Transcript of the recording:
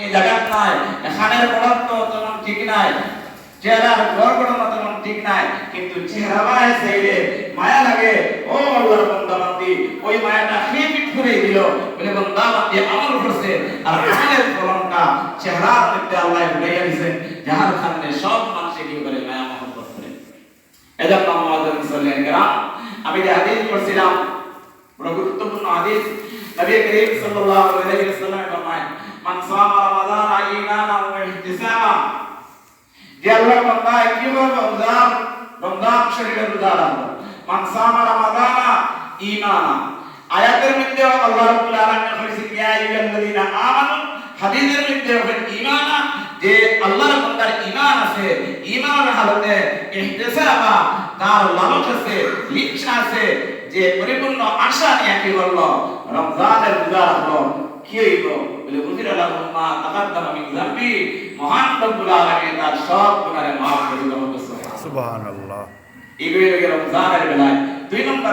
এই নাই, এখানের পদার্থ তেমন ঠিক নাই, চেহারার ঘর তেমন ঠিক নাই, কিন্তু চেহারা মায় সেইরে মায়া লাগে। ও আল্লাহর বান্দা বান্দি, ওই মায়াটা হিমিট করে দিল। বলে বান্দা বান্দি, আমল করছে। আর আমাদের ফলনটা চেহারার মধ্যে আল্লাহ উঠাইয়া দিয়েছেন যাহার কারণে সব মানুষে কি করে মায়া মহব্বত করে। এজন্য আমাদের মুসলিম গ্রাম আমি যে হাদিস পড়ছিলাম, বড় গুরুত্বপূর্ণ হাদিস। নবী করিম সাল্লাল্লাহু আলাইহি ওয়াসাল্লাম ফরমায় মান সামা ঈমানান ওয়া ইহতিসাবান যে আল্লাহর বান্দা কীভাবে রমজান রমজান শরীরের রোজা রাখব মান সামা রমাদান ঈমানা আয়াতের মধ্যে আল্লাহ রাব্বুল আলামিন কইছেন ইয়া আইয়ুহাল্লাযীনা আমানু হাদিসের মধ্যে বলেন ঈমানা যে আল্লাহর বান্দার ঈমান আছে ঈমানের হালতে ইহতিসাবা তার লালচ আছে ইচ্ছা আছে যে পরিপূর্ণ আশা নিয়ে কি করল রমজানের রোজা রাখল কি হইব বলে বুঝির আল্লাহ তাকাদ্দামা মিন যামবি মহান রব্বুল আলামিন তার সব গুনাহে মাফ করে দিল সুবহানাল্লাহ। এগুলি রমজানের বেলায়। দুই নম্বর